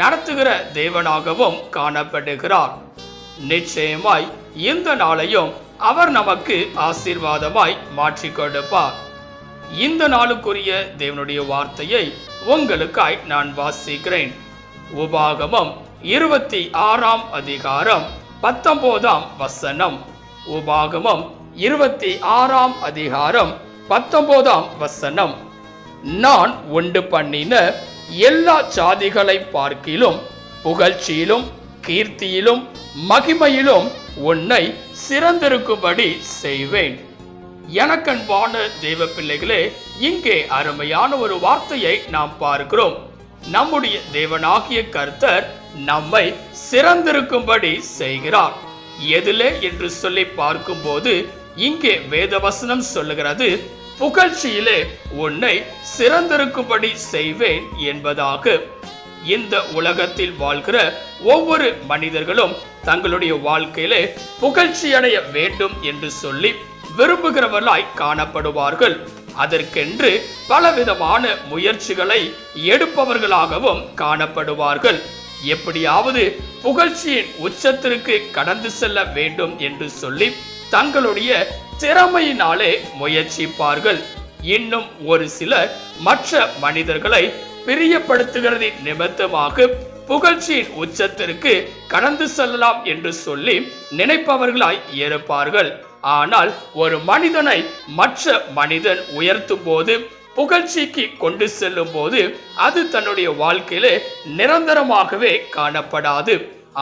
நடத்துகிற தேவனாகவும் காணப்படுகிறார். நிச்சயமாய் இந்த நாளையும் அவர் நமக்கு ஆசீர்வாதமாய் மாற்றி கொடுப்பார். இந்த நாளுக்குரிய தேவனுடைய வார்த்தையை உங்களுக்காய் நான் வாசிக்கிறேன். உபாகமம் இருபத்தி ஆறாம் அதிகாரம் பத்தொன்பதாம் வசனம். உபாகமம் இருபத்தி ஆறாம் அதிகாரம் பத்தொன்பதாம் வசனம். நான் உண்டு பண்ணின எல்லா சாதிகளை பார்க்கிலும் புகழ்ச்சியிலும் கீர்த்தியிலும் மகிமையிலும் உன்னை சிறந்திருக்கும்படி செய்வேன். எனக்கன்பான தேவ பிள்ளைகளே இங்கே அருமையான ஒரு வார்த்தையை நாம் பார்க்கிறோம். நம்முடைய தேவனாகிய கர்த்தர் நம்மை சிறந்திருக்கும்படி செய்கிறார். எதிலே என்று சொல்லி பார்க்கும்போது இங்கே வேதவசனம் சொல்லுகிறது புகழ்ச்சியிலே உன்னை சிறந்திருக்கும்படி செய்வேன் என்பதாக இந்த உலகத்தில் வாழ்கிற ஒவ்வொரு மனிதர்களும் தங்களுடைய வாழ்க்கையிலே புகழ்ச்சி அடைய வேண்டும் என்று சொல்லி விரும்புகிறவர்களாய் காணப்படுவார்கள். அதற்கென்று பலவிதமான முயற்சிகளை எடுப்பவர்களாகவும் காணப்படுவார்கள். எப்படியாவது புகழ்ச்சியின் உச்சத்திற்கு கடந்து செல்ல வேண்டும் என்று சொல்லி தங்களுடைய திறமையினாலே முயற்சிப்பார்கள். இன்னும் ஒரு சிலர் மற்ற மனிதர்களை பிரியப்படுத்துகிறதின் நிமித்தமாக புகழ்ச்சியின் உச்சத்திற்கு கடந்து செல்லலாம் என்று சொல்லி நினைப்பவர்களாய் இருப்பார்கள். ஆனால் ஒரு மனிதனை மற்ற மனிதன் உயர்த்தும் போது புகழ்ச்சிக்கு கொண்டு செல்லும் போது அது தன்னுடைய வாழ்க்கையிலே நிரந்தரமாகவே காணப்படாது.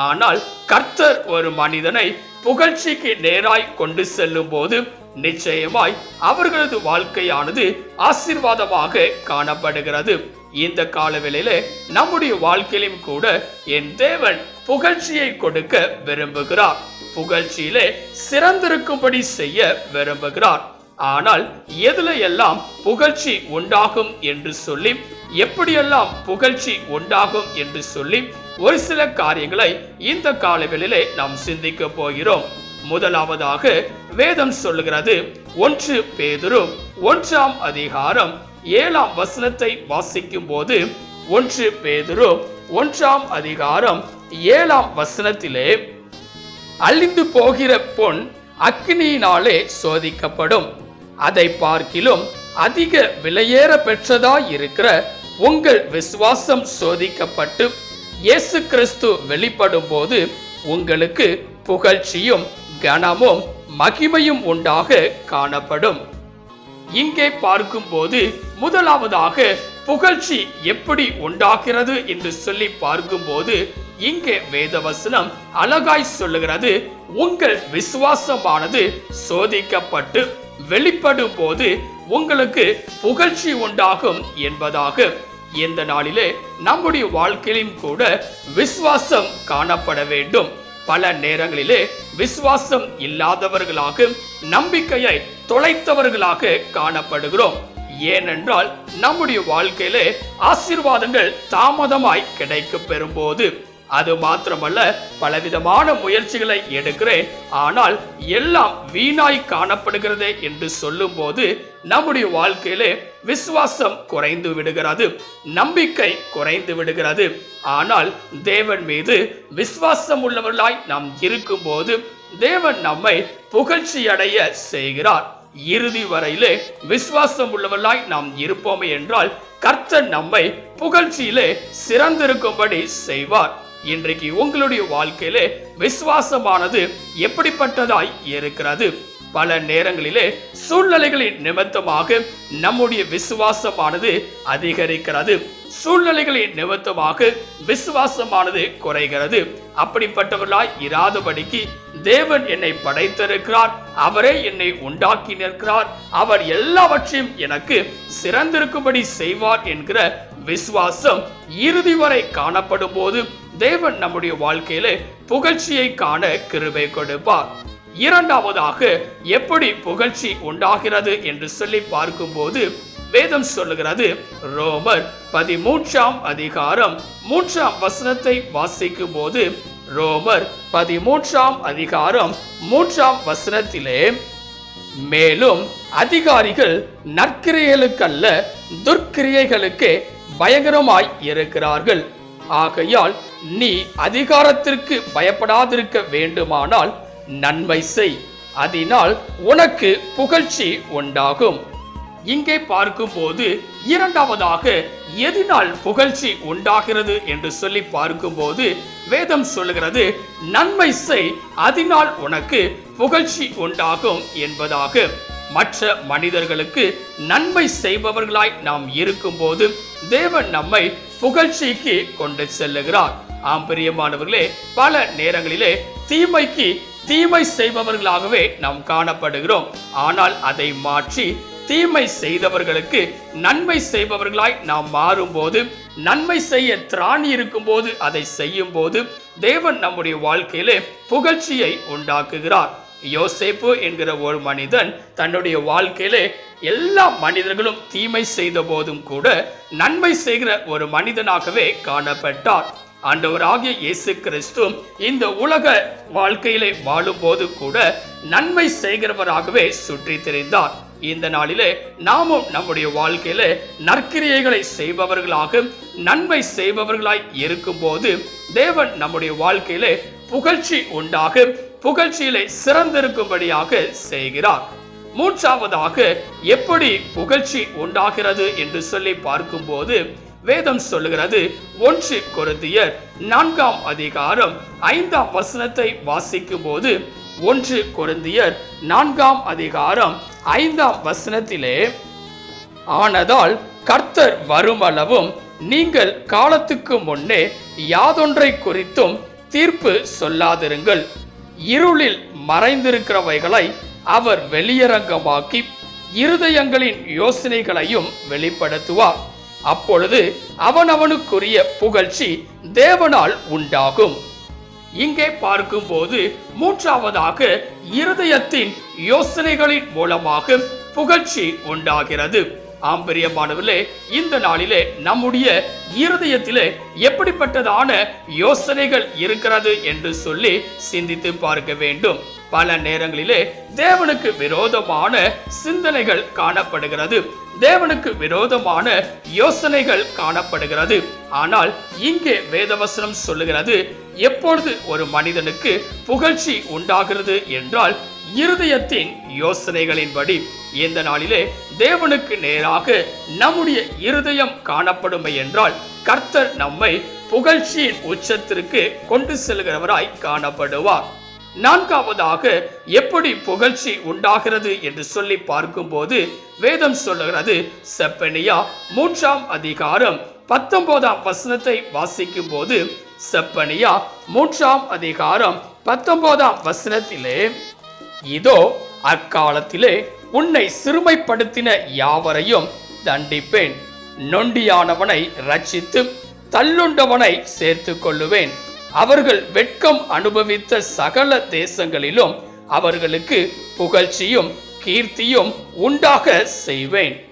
ஆனால் கர்த்தர் ஒரு மனிதனை புகழ்ச்சிக்கு நேராய் கொண்டு செல்லும் போது நிச்சயமாய் அவர்களது வாழ்க்கையானது ஆசீர்வாதமாக காணப்படுகிறது. இந்த காலவெளியில நம்முடைய வாழ்க்கையிலும் கூட என் தேவன் புகழ்ச்சியை கொடுக்க விரும்புகிறார். புகழ்ச்சியிலே சிறந்திருக்கும்படி செய்ய விரும்புகிறார். ஆனால் எதுல எல்லாம் புகழ்ச்சி உண்டாகும் என்று சொல்லி எப்படியெல்லாம் புகழ்ச்சி உண்டாகும் என்று சொல்லி ஒரு சில காரியங்களை இந்த காலவெளியிலே நாம் சிந்திக்க போகிறோம். முதலாவதாக வேதம் சொல்லுகிறது ஒன்று பேதுரு ஒன்றாம் அதிகாரம் ஏழாம் வசனத்தை வாசிக்கும் போது ஒன்று பேதுரு ஒன்றாம் அதிகாரம் ஏழாம் வசனத்திலே அழிந்து போகிற பொன் அக்னியினாலே சோதிக்கப்படும். அதை பார்க்கிலும் அதிக விலையேற பெற்றதாய் இருக்கிற உங்கள் விசுவாசம் சோதிக்கப்பட்டு இயேசு கிறிஸ்து வெளிப்படும் போது உங்களுக்கு புகழ்ச்சியும் கனமும் மகிமையும் உண்டாக காணப்படும். இங்கே பார்க்கும்போது முதலாவதாக புகழ்ச்சி எப்படி உண்டாகிறது என்று சொல்லி பார்க்கும்போது இங்கே வேதவசனம் அழகாய் சொல்லுகிறது உங்கள் விசுவாசமானது சோதிக்கப்பட்டு வெளிப்படும் போது உங்களுக்கு புகழ்ச்சி உண்டாகும் என்பதாக. இந்த நாளிலே நம்முடைய வாழ்க்கையிலும் கூட விசுவாசம் காணப்பட வேண்டும். பல நேரங்களிலே விசுவாசம் இல்லாதவர்களாக நம்பிக்கையை தொலைத்தவர்களாக காணப்படுகிறோம். ஏனென்றால் நம்முடைய வாழ்க்கையிலே ஆசீர்வாதங்கள் தாமதமாய் கிடைக்க பெறும்போது அது மாத்திரமல்ல பலவிதமான முயற்சிகளை எடுக்கிறேன். ஆனால் எல்லாம் வீணாய் காணப்படுகிறது என்று சொல்லும்போது நம்முடைய வாழ்க்கையிலே விசுவாசம் குறைந்து விடுகிறது நம்பிக்கை குறைந்து விடுகிறது. ஆனால் தேவன் மீது விசுவாசம் உள்ளவர்களாய் நாம் இருக்கும்போது தேவன் நம்மை புகழ்ச்சி அடைய செய்கிறார். இறுதி வரையிலே விசுவாசம் உள்ளவர்களாய் நாம் இருப்போமே என்றால் கர்த்தர் நம்மை புகழ்ச்சியிலே சிறந்திருக்கும்படி செய்வார். இன்றைக்கு உங்களுடைய வாழ்க்கையிலே விசுவாசமானது எப்படிப்பட்டதாய் இருக்கிறது? பல நேரங்களிலே சூழ்நிலைகளின் நிமித்தமாக நம்முடைய விசுவாசமானது அதிகரிக்கிறது. சூழ்நிலைகளின் நிமித்தமாக விசுவாசமானது குறைகிறது. அப்படிப்பட்டவர்களாய் இராதபடிக்கு தேவன் என்னை படைத்திருக்கிறார். அவரே என்னை உண்டாக்கி நிற்கிறார். அவர் எல்லாவற்றையும் எனக்கு சிறந்திருக்கும்படி செய்வார் என்கிற விசுவாசம் இறுதி வரை காணப்படும் போது தேவன் நம்முடைய வாழ்க்கையிலே புகழ்ச்சியை காண கிருபை கொடுப்பார். இரண்டாவதாக எப்படி புகழ்ச்சி உண்டாகிறது என்று சொல்லி பார்க்கும்போது வேதம் சொல்லுகிறது ரோமர் பதிமூன்றாம் அதிகாரம் மூன்றாம் வசனத்தை வாசிக்கும் போது ரோமர் பதிமூன்றாம் அதிகாரம் மூன்றாம் வசனத்திலே மேலும் அதிகாரிகள் நற்கிரியலுக்கல்ல துர்க்கிரியைகளுக்கு பயங்கரமாய் இருக்கிறார்கள். ஆகையால் நீ அதிகாரத்திற்கு பயப்படாதிருக்க வேண்டுமானால் நன்மை செய். அதனால் உனக்கு புகழ்ச்சி உண்டாகும். இங்கே பார்க்கும்போது இரண்டாவதாக எதினால் புகழ்ச்சி உண்டாகிறது என்று சொல்லி பார்க்கும்போது வேதம் சொல்லுகிறது நன்மை செய் அதனால் உனக்கு புகழ்ச்சி உண்டாகும் என்பதாக. மற்ற மனிதர்களுக்கு நன்மை செய்பவர்களாய் நாம் இருக்கும்போது தேவன் நம்மை புகழ்ச்சிக்கு கொண்டு செல்லுகிறார். ஆம் பிரியமானவர்களே பல நேரங்களிலே தீமைக்கு தீமை செய்பவர்களாகவே நாம் காணப்படுகிறோம். ஆனால் அதை மாற்றி தீமை செய்தவர்களுக்கு நன்மை செய்பவர்களாய் நாம் மாறும்போது நன்மை செய்ய திராணி இருக்கும்போது அதை செய்யும் போது தேவன் நம்முடைய வாழ்க்கையிலே புகழ்ச்சியை உண்டாக்குகிறார். யோசேப்பு என்கிற ஒரு மனிதன் தன்னுடைய வாழ்க்கையிலே எல்லா மனிதர்களும் தீமை செய்த போதும் கூட நன்மை செய்கிற ஒரு மனிதனாகவே காணப்பட்டார். ஆண்டவராகிய இயேசு கிறிஸ்து இந்த உலக வாழ்க்கையிலே வாழும்போது கூட நன்மை செய்கிறவராகவே சுற்றி திரிந்தார் இந்த நாளிலே நாமும் நம்முடைய வாழ்க்கையில நற்கிரியைகளை செய்பவர்களாக நன்மை செய்பவர்களாய் இருக்கும்போது தேவன் நம்முடைய வாழ்க்கையிலே புகழ்ச்சி உண்டாகும் புகழ்ச்சியிலே சிறந்திருக்கும்படியாக செய்கிறார். மூன்றாவதாக எப்படி புகழ்ச்சி உண்டாகிறது என்று சொல்லி பார்க்கும்போது வேதம் சொல்லுகிறது ஒன்று கொருந்தியர் நான்காம் அதிகாரம் ஐந்தாம் வசனத்தை வாசிக்கும் போது ஒன்று கொருந்தியர் நான்காம் அதிகாரம் ஐந்தாம் வசனத்திலே ஆனதால் கர்த்தர் வருமளவும் நீங்கள் காலத்துக்கு முன்னே யாதொன்றை குறித்தும் தீர்ப்பு சொல்லாதிருங்கள். இருளில் மறைந்திருக்கிறவைகளை அவர் வெளியரங்கமாக்கி இருதயங்களின் யோசனைகளையும் வெளிப்படுத்துவார். அப்பொழுது அவனவனுக்குரிய புகழ்ச்சி தேவனால் உண்டாகும். இங்கே பார்க்கும்போது மூன்றாவதாக இருதயத்தின் யோசனைகளின் மூலமாக புகழ்ச்சி உண்டாகிறது. ஆம்பரியமானவர்களே இந்த நாளிலே நம்முடைய இருதயத்திலே எப்படிப்பட்டதான யோசனைகள் இருக்கிறது என்று சொல்லி சிந்தித்து பார்க்க வேண்டும். பல நேரங்களிலே தேவனுக்கு விரோதமான சிந்தனைகள் காணப்படுகிறது. தேவனுக்கு விரோதமான யோசனைகள் காணப்படுகிறது. ஆனால் இங்கே வேதவசனம் சொல்லுகிறது எப்பொழுது ஒரு மனிதனுக்கு புகழ்ச்சி உண்டாகிறது என்றால் இருதயத்தின் யோசனைகளின்படி இந்த நாளிலே தேவனுக்கு நேராக நம்முடைய இருதயம் காணப்படுமை என்றால் கர்த்தர் நம்மை புகழ்ச்சியின் உச்சத்திற்கு கொண்டு செல்கிறவராய் காணப்படுவார். நான்காவதாக எப்படி புகழ்ச்சி உண்டாகிறது என்று சொல்லி பார்க்கும்போது வேதம் சொல்லுகிறது செப்பனியா மூன்றாம் அதிகாரம் பத்தொன்பதாம் வசனத்தை வாசிக்கும் போது செப்பனியா மூன்றாம் அதிகாரம் பத்தொன்பதாம் வசனத்திலே இதோ அக்காலத்திலே உன்னை சிறுமைப்படுத்தின யாவரையும் தண்டிப்பேன். நொண்டியானவனை ரட்சித்து தள்ளுண்டவனை சேர்த்து கொள்ளுவேன். அவர்கள் வெட்கம் அனுபவித்த சகல தேசங்களிலும் அவர்களுக்கு புகழ்ச்சியும் கீர்த்தியும் உண்டாக செய்வேன்.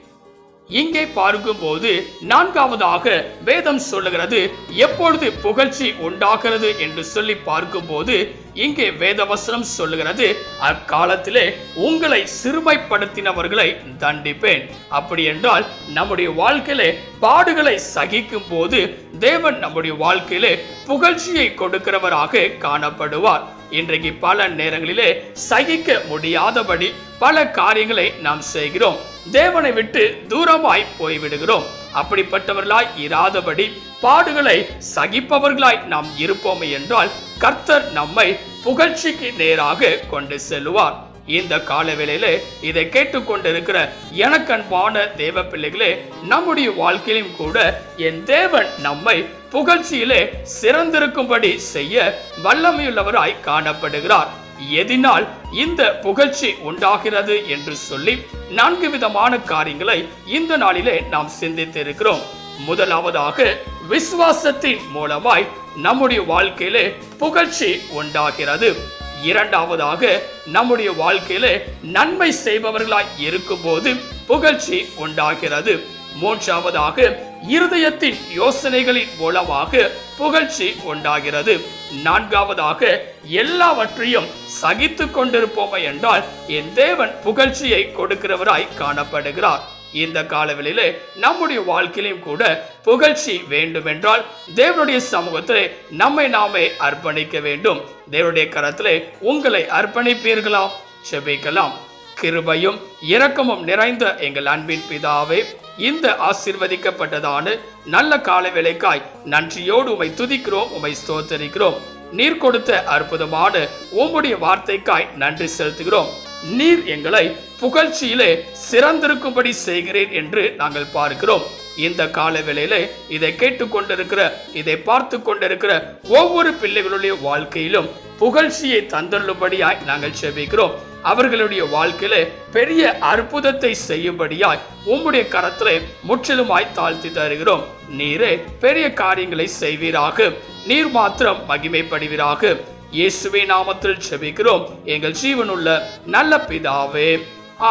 இங்கே பார்க்கும்போது நான்காவதாக வேதம் சொல்லுகிறது எப்பொழுது புகழ்ச்சி உண்டாகிறது? என்று சொல்லி பார்க்கும்போது இங்கே வேதவசனம் சொல்லுகிறது அக்காலத்திலே உங்களை சிறுமைப்படுத்தினவர்களை தண்டிப்பேன். அப்படி என்றால் நம்முடைய வாழ்க்கையிலே பாடுகளை சகிக்கும் போது தேவன் நம்முடைய வாழ்க்கையிலே புகழ்ச்சியை கொடுக்கிறவராக காணப்படுவார். இன்றைக்கு பல நேரங்களிலே சகிக்க முடியாதபடி பல காரியங்களை நாம் செய்கிறோம். தேவனை விட்டு தூரமாய் போய்விடுகிறோம். அப்படிப்பட்டவர்களாய் இராதபடி பாடுகளை சகிப்பவர்களாய் நாம் இருப்போமே என்றால் கர்த்தர் நம்மை புகழ்ச்சிக்கு நேராக கொண்டு செல்வார் இந்த காலவேளையில இதை கேட்டுக்கொண்டிருக்கிற எனக்கன்பான தேவ பிள்ளைகளே நம்முடைய வாழ்க்கையிலும் கூட என் தேவன் நம்மை புகழ்ச்சியிலே சிறந்திருக்கும்படி செய்ய வல்லமையுள்ளவராய் காணப்படுகிறார். எதினால் இந்த புகழ்ச்சி உண்டாகிறது என்று சொல்லி நான்கு விதமான காரியங்களை இந்த நாளிலே நாம் சிந்தித்திருக்கிறோம். முதலாவதாக விசுவாசத்தின் மூலமாய் நம்முடைய வாழ்க்கையிலே புகழ்ச்சி உண்டாகிறது. இரண்டாவதாக நம்முடைய வாழ்க்கையிலே நன்மை செய்பவர்களாய் இருக்கும்போது புகழ்ச்சி உண்டாகிறது. மூன்றாவதாக இருதயத்தின் யோசனைகளின் மூலமாக புகழ்ச்சி உண்டாகிறது. நான்காவதாக எல்லாவற்றையும் சகித்து கொண்டிருப்போமே என்றால் என் தேவன் புகழ்ச்சியை கொடுக்கிறவராய் காணப்படுகிறார். இந்த காலவெளியிலே நம்முடைய வாழ்க்கையிலும் கூட புகழ்ச்சி வேண்டுமென்றால் தேவனுடைய சமூகத்திலே நம்மை நாமே அர்ப்பணிக்க வேண்டும். தேவனுடைய கரத்திலே உங்களை அர்ப்பணிப்பீர்களா? செபிக்கலாம். கிருபையும் இரக்கமும் நிறைந்த எங்கள் அன்பின் பிதாவே இந்த ஆசிர்வதிக்கப்பட்டதான நல்ல கால வேலைக்காய் நன்றியோடு உமை துதிக்கிறோம் உமை ஸ்தோத்தரிக்கிறோம். நீர் கொடுத்த அற்புதமான உம்முடைய வார்த்தைக்காய் நன்றி செலுத்துகிறோம். நீர் எங்களை புகழ்ச்சியிலே சிறந்திருக்கும்படி செய்கிறேன் என்று நாங்கள் பார்க்கிறோம். இந்த கால வேளையிலே இதை கேட்டுக்கொண்டிருக்கிற இதை பார்த்து கொண்டிருக்கிற ஒவ்வொரு பிள்ளைகளுடைய வாழ்க்கையிலும் புகழ்ச்சியை தந்துள்ளும்படியாய் நாங்கள் செபிக்கிறோம். அவர்களுடைய வாழ்க்கையில பெரிய அற்புதத்தை செய்யும்படியாய் உம்முடைய கரத்திலே முற்றிலுமாய் தாழ்த்தி தருகிறோம். நீரே பெரிய காரியங்களை செய்வீராக. நீர் மாத்திரம் மகிமைப்படுவீராக. இயேசுவை நாமத்தில் செபிக்கிறோம். எங்கள் ஜீவனுள்ள நல்ல பிதாவே.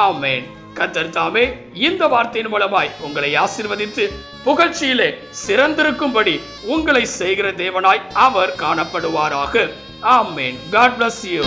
ஆமேன். கத்தர் தாமே இந்த வார்த்தையின் மூலமாய் உங்களை ஆசிர்வதித்து புகழ்ச்சியிலே சிறந்திருக்கும்படி உங்களை செய்கிற தேவனாய் அவர் காணப்படுவாராக. ஆமேன். God bless you